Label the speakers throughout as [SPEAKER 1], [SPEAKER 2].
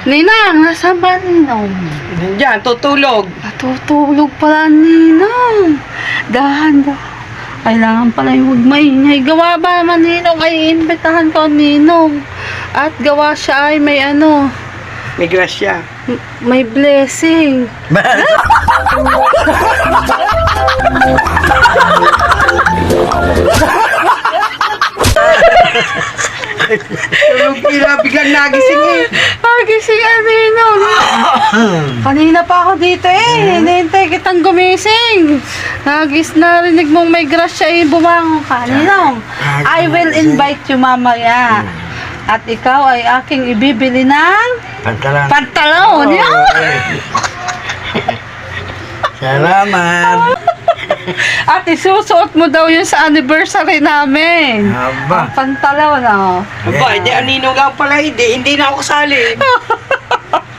[SPEAKER 1] Ninang, nasa ba Ninong?
[SPEAKER 2] Diyan, tutulog.
[SPEAKER 1] Natutulog pala Ninong. Dahan dahan. Kailangan pala yung huwag maingay. Gawa ba naman Ninong ay imbitahan ko Ninong. At gawa siya ay may ano,
[SPEAKER 2] May grasya.
[SPEAKER 1] m- may blessing.
[SPEAKER 2] Tulog kila, biglang nagising eh.
[SPEAKER 1] Pagising ang Ninong. Kanina pa ako dito eh. Hinihintay kitang gumising. Nagis narinig mong may grasya eh. Bumangon ka. Ninong, I will invite you mamaya. At ikaw ay aking ibibili ng
[SPEAKER 3] Pantalan.
[SPEAKER 1] pantalon.
[SPEAKER 3] Salamat.
[SPEAKER 1] At isusuot mo daw yun sa anniversary namin.
[SPEAKER 3] Aba.
[SPEAKER 1] Ang pantalon, oh.
[SPEAKER 2] Aba, hindi, anino nga pala, hindi, hindi na ako kasali.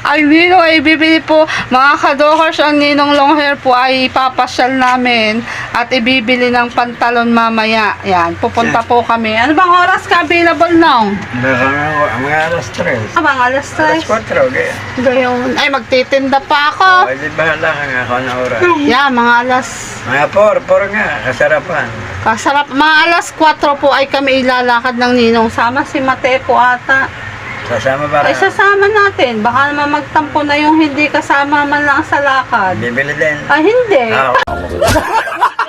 [SPEAKER 1] Ang ninong ay bibili po, mga kadokers, ang ninong long hair po ay ipapasyal namin at ibibili ng pantalon mamaya. Yan, pupunta po kami. Ano bang oras ka available now?
[SPEAKER 3] Ang mga alas tres.
[SPEAKER 1] Abang alas
[SPEAKER 3] Alas
[SPEAKER 1] 3.
[SPEAKER 3] kwatro. Kaya.
[SPEAKER 1] Gayon. Ay, magtitinda pa ako.
[SPEAKER 3] Oh, di bahala ka nga ako na oras.
[SPEAKER 1] Yan, mga alas,
[SPEAKER 3] Mga por, por nga. Kasarapan.
[SPEAKER 1] kasarap, mga alas 4 po ay kami ilalakad ng ninong. Sama si Mate po ata.
[SPEAKER 3] Sasama para.
[SPEAKER 1] Ay, sasama natin. Baka naman magtampo na yung hindi kasama man lang sa lakad.
[SPEAKER 3] Bibili din.
[SPEAKER 1] Ay, hindi.
[SPEAKER 3] Ah,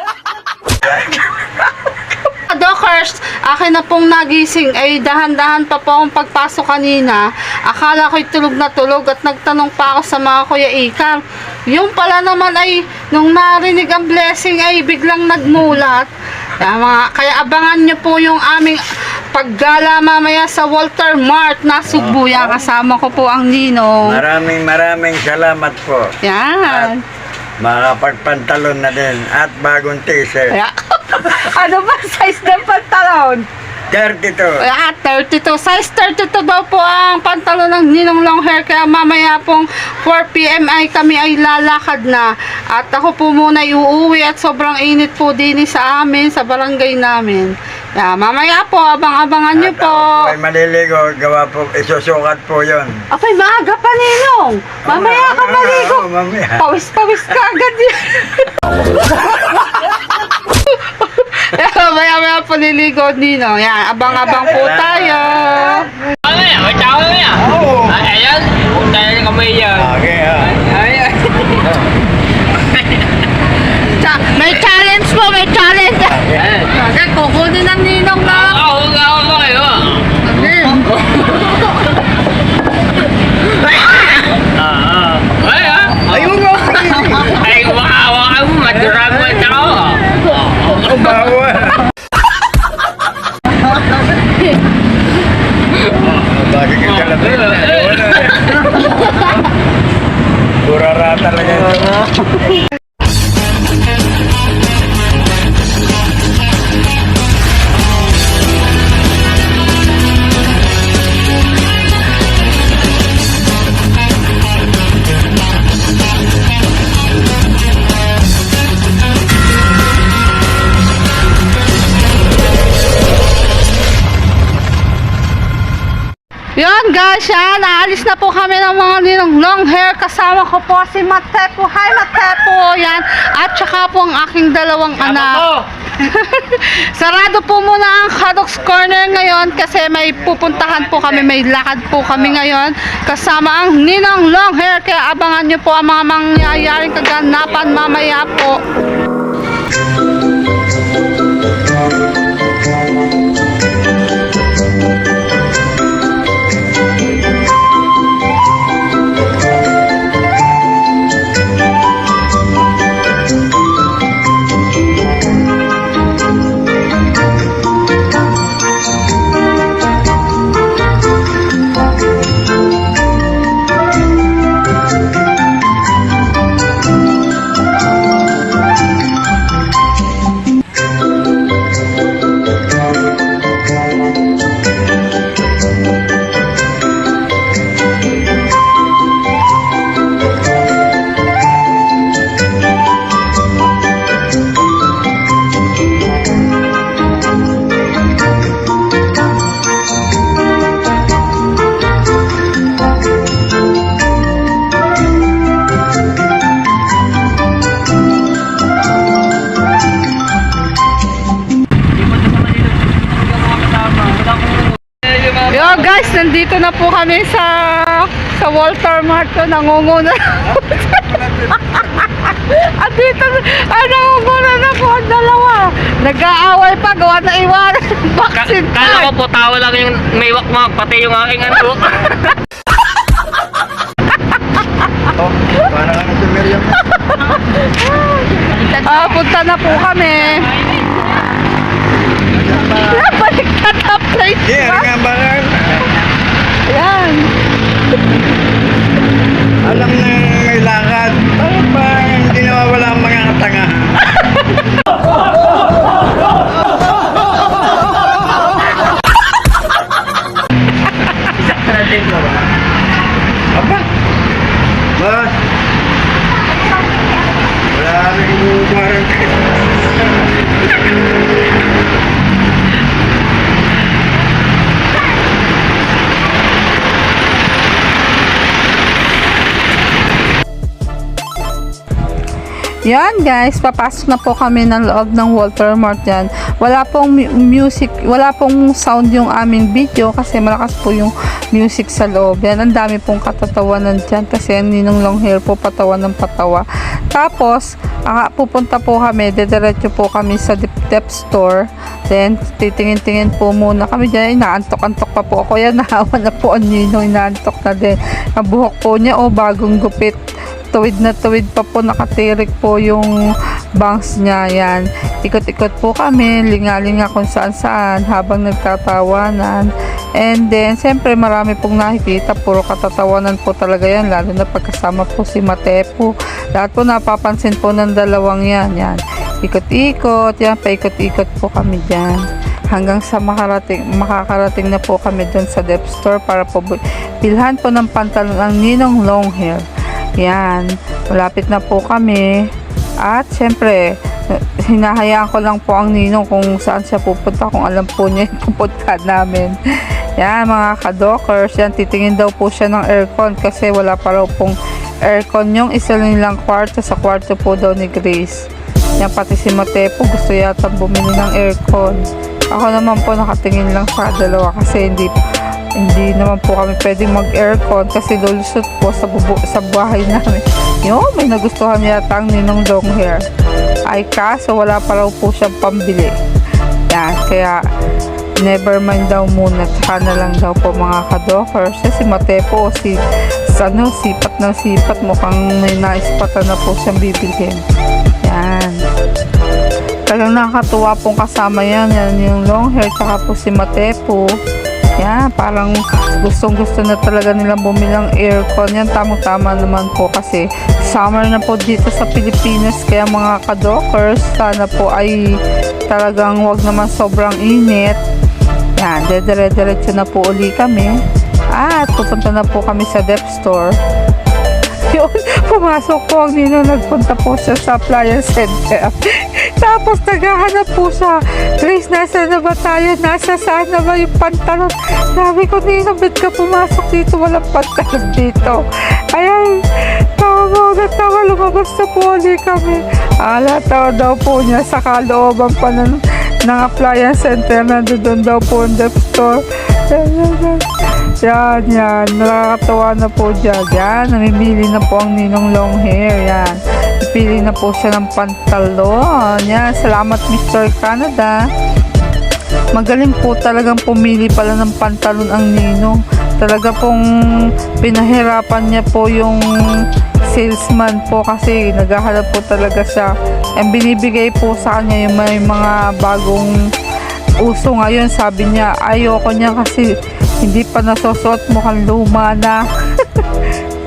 [SPEAKER 1] Dokers, akin na pong nagising ay dahan-dahan pa po akong pagpasok kanina. Akala ko'y tulog na tulog at nagtanong pa ako sa mga kuya Ikang. Yung pala naman ay, nung narinig ang blessing ay biglang nagmulat. Kaya, mga, kaya abangan nyo po yung aming paggala mamaya sa Walter Mart na Subuya. Kasama ko po ang Ninong.
[SPEAKER 3] maraming maraming salamat po.
[SPEAKER 1] Yan.
[SPEAKER 3] Makapagpantalon na din. At bagong t-shirt.
[SPEAKER 1] Kaya, ano ba size ng pantalon?
[SPEAKER 3] 32.
[SPEAKER 1] Ah, 32. Size 32 daw po ang pantalon ng ninong long hair. Kaya mamaya pong 4pm ay kami ay lalakad na. At ako po muna uuwi at sobrang init po din sa amin, sa barangay namin. Kaya mamaya po, abang-abangan nyo
[SPEAKER 3] At
[SPEAKER 1] po.
[SPEAKER 3] ay maliligo. Gawa po. Isusukat po yon.
[SPEAKER 1] Apay, maaga pa ninong. Mamaya ka maligo.
[SPEAKER 3] Oo, mamaya.
[SPEAKER 1] Pawis-pawis ka agad yan. Mamaya maya po niligo ninong. Yan, abang-abang po tayo.
[SPEAKER 4] Ano yan? May tao na yan.
[SPEAKER 3] Oo.
[SPEAKER 4] Ah, Ayan, punta na rin kami yan.
[SPEAKER 3] Okay, ah.
[SPEAKER 4] Ayan.
[SPEAKER 1] Cha- may challenge po, may challenge. Kukunin ng ninong na. Yun guys, yan. Naalis na po kami ng mga ninong long hair. Kasama ko po si Matepo. Hi Matepo. Yan. At saka po ang aking dalawang anak. Sarado po muna ang Hadoks Corner ngayon kasi may pupuntahan po kami, may lakad po kami ngayon kasama ang Ninong Long Hair kaya abangan nyo po ang mga mangyayaring kaganapan mamaya po. Guys, nandito na po kami sa sa Walter Mart ko. Nangunguna. At dito, ah, nangunguna na po ang dalawa. Nag-aaway pa, gawa na iwanan.
[SPEAKER 4] Ka-
[SPEAKER 1] Vaccine
[SPEAKER 4] Kala ko po tawa lang yung may wakmak, pati yung aking ano.
[SPEAKER 3] Oh, para kami si Miriam.
[SPEAKER 1] Ah, punta na po kami. Yan guys, papasok na po kami ng loob ng Walter Mart yan. Wala pong mu- music, wala pong sound yung aming video kasi malakas po yung music sa loob. Yan, ang dami pong katatawanan dyan kasi ang ninong long hair po patawa ng patawa. Tapos, ah, pupunta po kami, dediretso po kami sa dep, store. Then, titingin-tingin po muna kami dyan. Inaantok-antok pa po ako yan. Nahawa na po ang ninong, inaantok na din. Ang po niya, oh, bagong gupit tuwid na tuwid pa po nakatirik po yung bangs niya yan. Ikot-ikot po kami lingalinga kung saan saan habang nagtatawanan. And then siyempre marami pong nakikita puro katatawanan po talaga yan lalo na pagkasama po si Matepo. Lahat po napapansin po ng dalawang yan yan. Ikot-ikot yan paikot-ikot po kami dyan. Hanggang sa makarating, makakarating na po kami doon sa dep store para po bilhan po ng pantalon ang ninong long hair yan, malapit na po kami. At syempre, hinahayaan ko lang po ang ninong kung saan siya pupunta, kung alam po niya yung pupunta namin. Yan, mga kadokers, yan, titingin daw po siya ng aircon kasi wala pa raw pong aircon yung isa nilang kwarto sa kwarto po daw ni Grace. Yan, pati si Matepo gusto yata bumili ng aircon. Ako naman po nakatingin lang sa dalawa kasi hindi hindi naman po kami pwedeng mag-aircon kasi lulusot po sa, bubu- sa bahay namin. Yo, may nagustuhan yata ang ninong long hair. Ay kaso wala pa raw po siyang pambili. Yan, kaya never mind daw muna. Tsaka na lang daw po mga kadokers. Kasi si Matepo, si, sa ano, sipat ng sipat. Mukhang may naispatan na po siyang bibilhin. Yan. Talagang nakakatuwa pong kasama yan. Yan yung long hair. Tsaka po si Matepo. Yan, parang gustong gusto na talaga nilang bumilang aircon. Yan, tamang-tama naman po kasi summer na po dito sa Pilipinas. Kaya mga kadokers, sana po ay talagang wag naman sobrang init. Yan, dedire-diretso na po uli kami. At pupunta na po kami sa dep store. Yun, pumasok po ang nino, nagpunta po siya sa appliance center. Tapos naghahanap po siya. Grace, nasa na ba tayo? Nasa saan na ba yung pantalon? Sabi ko, Nino, ba't ka pumasok dito? Walang pantalon dito. Ayan, tawa na tawa. Lumabas na po ulit kami. Ala, tawa daw po niya sa kalooban pa ng, ng appliance center. Nandun daw po ang dep store. Yan, yan. Nakakatawa na po dyan. Yan, namimili na po ang ninong long hair. Yan. Pili na po siya ng pantalon. Yan, salamat Mr. Canada. Magaling po talagang pumili pala ng pantalon ang ninong. Talaga pong pinahirapan niya po yung salesman po kasi naghahanap po talaga siya. And binibigay po sa kanya yung may mga bagong uso ngayon. Sabi niya, ayoko niya kasi hindi pa nasosot mukhang luma na.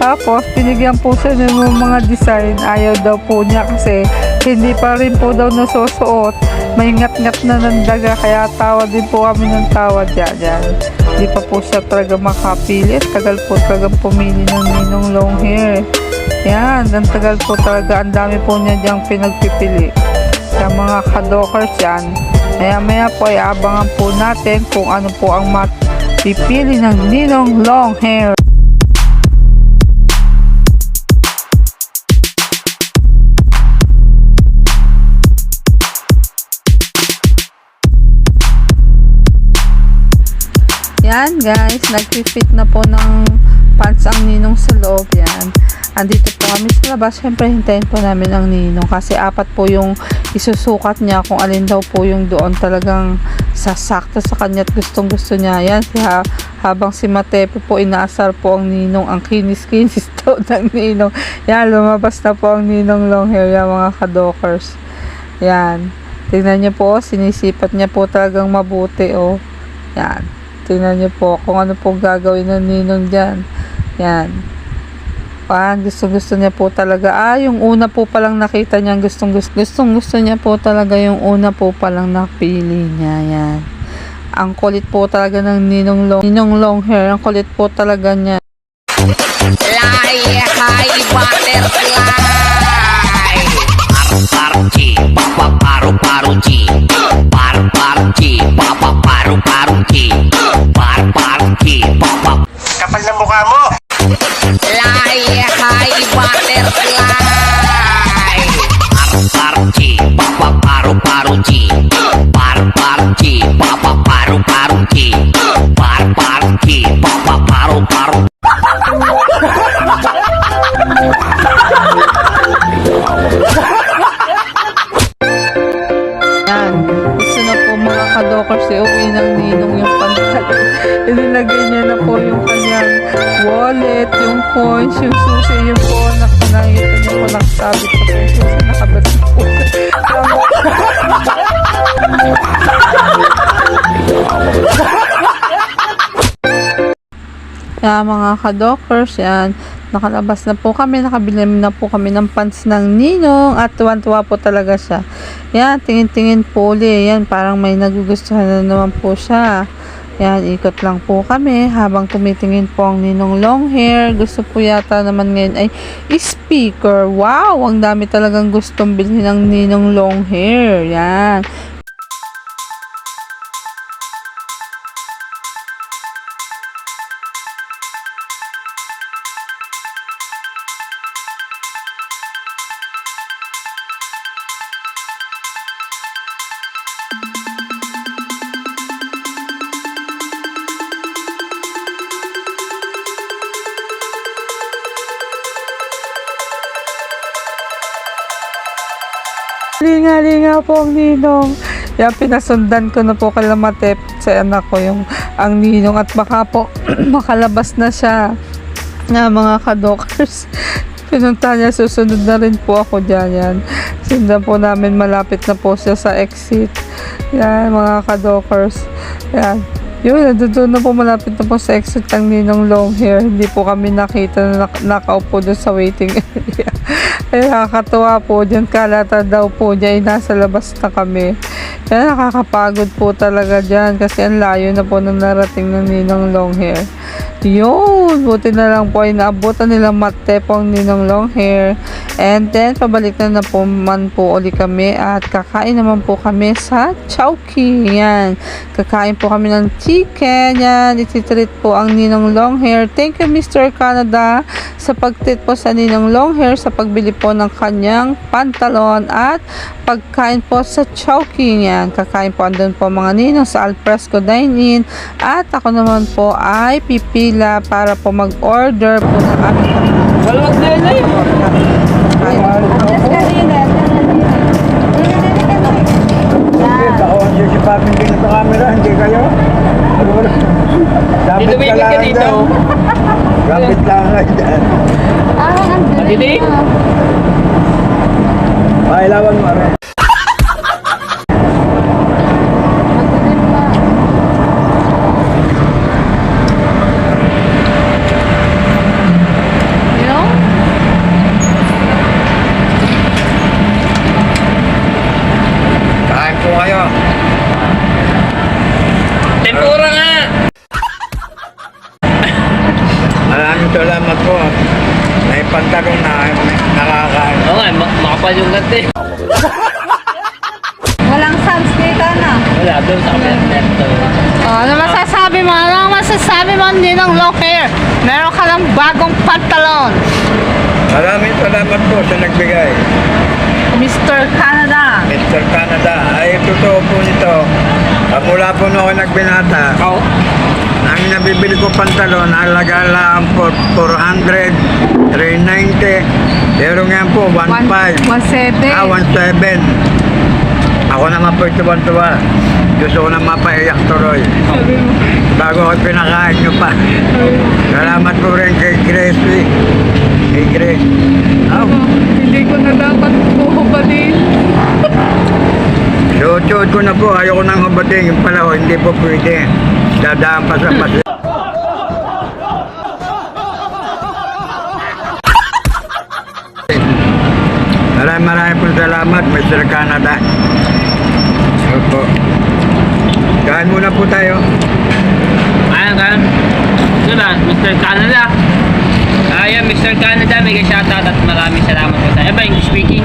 [SPEAKER 1] Tapos, pinigyan po siya ng mga design. Ayaw daw po niya kasi hindi pa rin po daw nasusuot. May ngat-ngat na ng daga kaya tawa din po kami ng tawa dyan. dyan. Hindi pa po siya talaga makapili. Tagal po talaga pumili ng ninong long hair. Yan, ang tagal po talaga. Ang dami po niya diyang pinagpipili. Kaya mga kadokers yan. Maya maya po ay abangan po natin kung ano po ang mapipili ng ninong long hair. Yan guys, nag-fit na po ng pants ang ninong sa loob. Yan. Andito po kami sa labas. Siyempre, hintayin po namin ang ninong kasi apat po yung isusukat niya kung alin daw po yung doon talagang sasakto sa kanya at gustong gusto niya. Yan, ha, habang si Matepe po inaasar po ang ninong, ang kinis-kinis daw ng ninong. Yan, lumabas na po ang ninong long hair. Yan, mga kadokers. Yan. Tingnan niyo po, sinisipat niya po talagang mabuti, oh. Yan. Tingnan niyo po kung ano po gagawin ng ninong dyan. Yan. Ah, gusto gusto niya po talaga. Ah, yung una po palang nakita niya, gustong gusto, gustong gusto niya po talaga yung una po palang napili niya. Yan. Ang kulit po talaga ng ninong long, ninong long hair. Ang kulit po talaga niya.
[SPEAKER 4] Fly high butterfly. Paru paru chi, papa paru paru chi. Paru paru chi, papa paru paru chi.
[SPEAKER 3] Kapal na mukha mo!
[SPEAKER 4] Fly high butterfly. Paru paru
[SPEAKER 1] Yan mga kadokers, yan. Nakalabas na po kami, nakabili na po kami ng pants ng ninong at tuwan-tuwa po talaga siya. Yan, tingin-tingin po uli. Yan, parang may nagugustuhan na naman po siya. Yan, ikot lang po kami habang tumitingin po ang ninong long hair. Gusto po yata naman ngayon ay speaker. Wow, ang dami talagang gustong bilhin ng ninong long hair. Yan. Linga-linga po ang ninong. Yan, pinasundan ko na po kay Lamatep sa anak ko yung ang ninong at baka po makalabas na siya na mga kadokers. Pinunta niya, susunod na rin po ako dyan. Yan. Sinda po namin malapit na po siya sa exit. Yan, mga kadokers. Yan. Yun, nandun na po malapit na po sa exit ang ninong long hair. Hindi po kami nakita na nak- nakaupo doon sa waiting area. Ay, nakakatuwa po dyan. Kalata daw po niya, ay nasa labas na kami. Kaya nakakapagod po talaga dyan kasi ang layo na po nang narating ng ninong long hair. Yun, buti na lang po ay naabutan nilang mate po ang ninong long hair. And then, pabalik na na po man po uli kami at kakain naman po kami sa Chowky. Yan, kakain po kami ng chicken. Yan, ititreat po ang ninong long hair. Thank you, Mr. Canada, sa pagtreat po sa ninong long hair, sa pagbili po ng kanyang pantalon at pagkain po sa Chowky. Yan, kakain po andun po mga ninong sa Alfresco Dine-In. At ako naman po ay pipila para po mag-order po ng aming
[SPEAKER 2] Walwag na eh.
[SPEAKER 3] Ako ang sisipapin din sa camera, hindi kayo? Dapat
[SPEAKER 2] Dito, baby, ka dito.
[SPEAKER 3] Dapat lang nga dyan.
[SPEAKER 2] Didi?
[SPEAKER 3] Mailawan mo rin. Kain po kayo.
[SPEAKER 2] Tempura nga.
[SPEAKER 3] Maraming salamat po. May pantalong na nakakain.
[SPEAKER 2] Oo nga, mak- makapal yung gante.
[SPEAKER 1] Walang sounds dito na.
[SPEAKER 2] Wala, doon sa kabilang neto.
[SPEAKER 1] Oh, ano masasabi mo? Ano masasabi mo ninong long hair? Meron ka ng bagong pantalon.
[SPEAKER 3] Maraming salamat po sa nagbigay.
[SPEAKER 1] Mr. Canada.
[SPEAKER 3] Mr. Canada, ay totoo po nito. Ah, Mula po nung ako nagbinata,
[SPEAKER 2] Ikaw?
[SPEAKER 3] ang Ang nabibili ko pantalon, halaga lang po 400, 390. Pero ngayon po, 1.5.
[SPEAKER 1] 1.7.
[SPEAKER 3] Ah, 1.7. Ako naman po ito tuwa Gusto ko na mapaiyak tuloy. Bago ko pinakain nyo pa. Salamat po rin kay Gracie. Kay Grace. Oh,
[SPEAKER 1] Hindi ko na dapat buhubalin.
[SPEAKER 3] suot ko na po. Ayoko nang hubating. Yung pala ho, hindi po pwede. Dadaan pa sa pas. Maraming maraming po salamat, Mr. Canada. Opo. Kain muna po tayo.
[SPEAKER 2] Ayan ka. Ito na, Mr. Canada. Ayan, Mr. Canada, may shoutout at maraming salamat po sa... Eh ba, English speaking?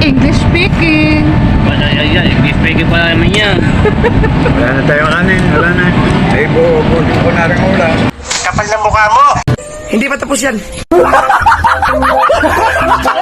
[SPEAKER 1] English speaking.
[SPEAKER 2] Wala, ayan, English speaking pala naman yan.
[SPEAKER 3] Wala na tayong kanin, wala na. Ay, buo-buo ko na rin ulam.
[SPEAKER 5] Kapal ng mukha mo! Hindi pa tapos yan.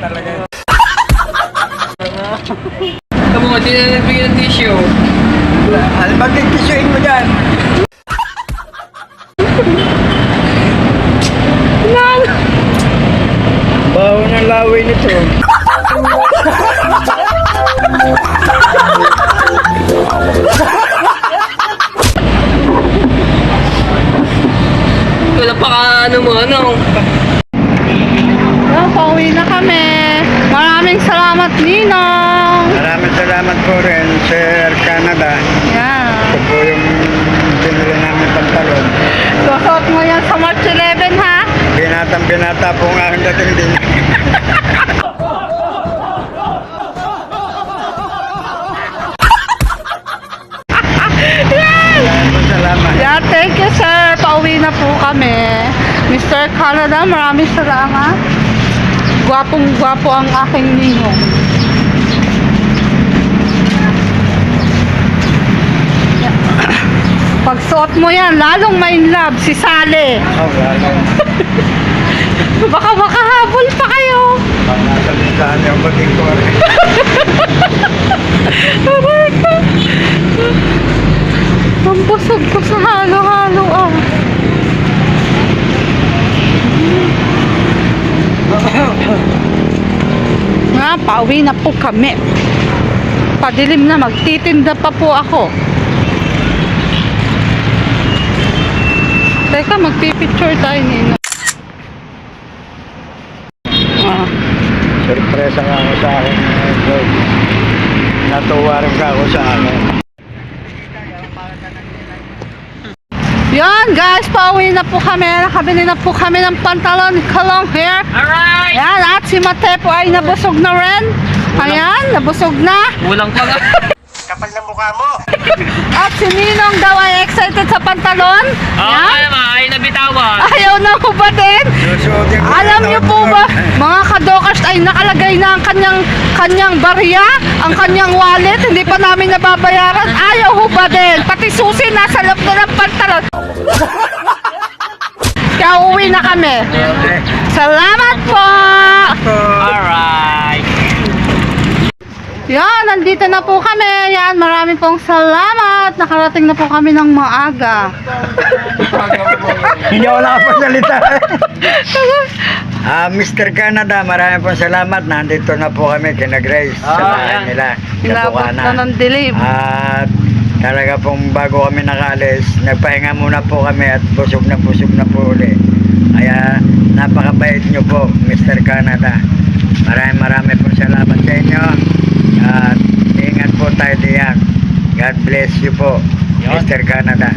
[SPEAKER 3] Talaga.
[SPEAKER 2] Kamu, hindi na nagbigay ng tissue.
[SPEAKER 3] Ano ba titisuin mo dyan?
[SPEAKER 1] Sa March 11, ha?
[SPEAKER 3] Binatang binata po nga ang dating din. Salamat.
[SPEAKER 1] Yeah, thank you, sir. Pauwi na po kami. Mr. Canada, maraming salamat. Gwapong-gwapo ang aking ninong. Pagsuot mo yan, lalong may love si
[SPEAKER 3] wala.
[SPEAKER 1] Baka makahabol pa kayo.
[SPEAKER 3] Pag nasa lisahan yung bating ko rin.
[SPEAKER 1] Aray ko. Ang busog ko sa halo-halo ah. Nga, pauwi na po kami. Padilim na, magtitinda pa po ako. Teka, magpipicture tayo nino. Ah.
[SPEAKER 3] sorpresa ka ako sa akin. Natuwa rin ka ako sa akin.
[SPEAKER 1] Yan guys, pauwi na po kami. Nakabili na po kami ng pantalon ka long hair.
[SPEAKER 2] Alright!
[SPEAKER 1] Ayan, at si Mate po ay nabusog na rin. Ayan, nabusog na.
[SPEAKER 2] Kulang pa nga.
[SPEAKER 5] Kapal na mukha mo.
[SPEAKER 1] At si Ninong daw ay excited sa pantalon.
[SPEAKER 2] Kaya ma, ay nabitawan.
[SPEAKER 1] Ayaw na ko ba din? Alam niyo po ba, mga kadokers ay nakalagay na ang kanyang kanyang barya, ang kanyang wallet, hindi pa namin nababayaran. Ayaw ho ba din? Pati susi nasa loob na ng pantalon. Kaya uwi na kami.
[SPEAKER 3] Okay.
[SPEAKER 1] Salamat po!
[SPEAKER 2] Alright.
[SPEAKER 1] Yan, nandito na po kami. Yan, marami pong salamat. Nakarating na po kami ng maaga.
[SPEAKER 3] Hindi ako nakapasalita. Ah, Mr. Canada, marami po salamat. Nandito na po kami kina Grace sa
[SPEAKER 2] Ah,
[SPEAKER 3] bahay
[SPEAKER 2] yan.
[SPEAKER 3] nila. Sa
[SPEAKER 1] Inabot
[SPEAKER 3] Bukana.
[SPEAKER 1] na ng dilim.
[SPEAKER 3] At talaga pong bago kami nakaalis, nagpahinga muna po kami at busog na busog na po uli. Kaya napakabait nyo po, Mr. Canada. Maraming maraming po salamat sa inyo. At ingat po tayo diyan. God bless you po,
[SPEAKER 2] Yun.
[SPEAKER 3] Mr. Canada.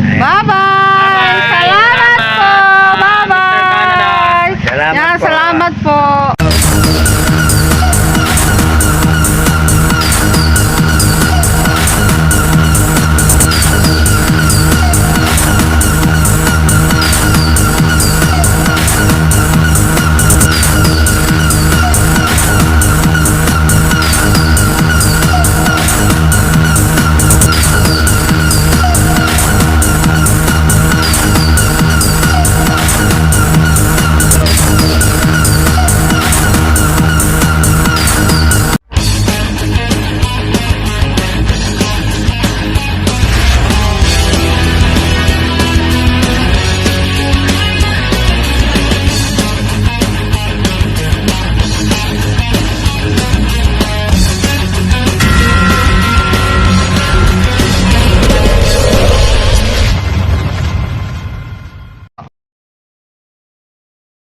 [SPEAKER 3] Ayan.
[SPEAKER 1] Bye-bye!
[SPEAKER 2] Bye-bye.
[SPEAKER 1] Salamat po!
[SPEAKER 2] Salamat, Mr. Canada.
[SPEAKER 1] Bye-bye!
[SPEAKER 3] Salamat
[SPEAKER 1] Yan,
[SPEAKER 3] po.
[SPEAKER 1] salamat po.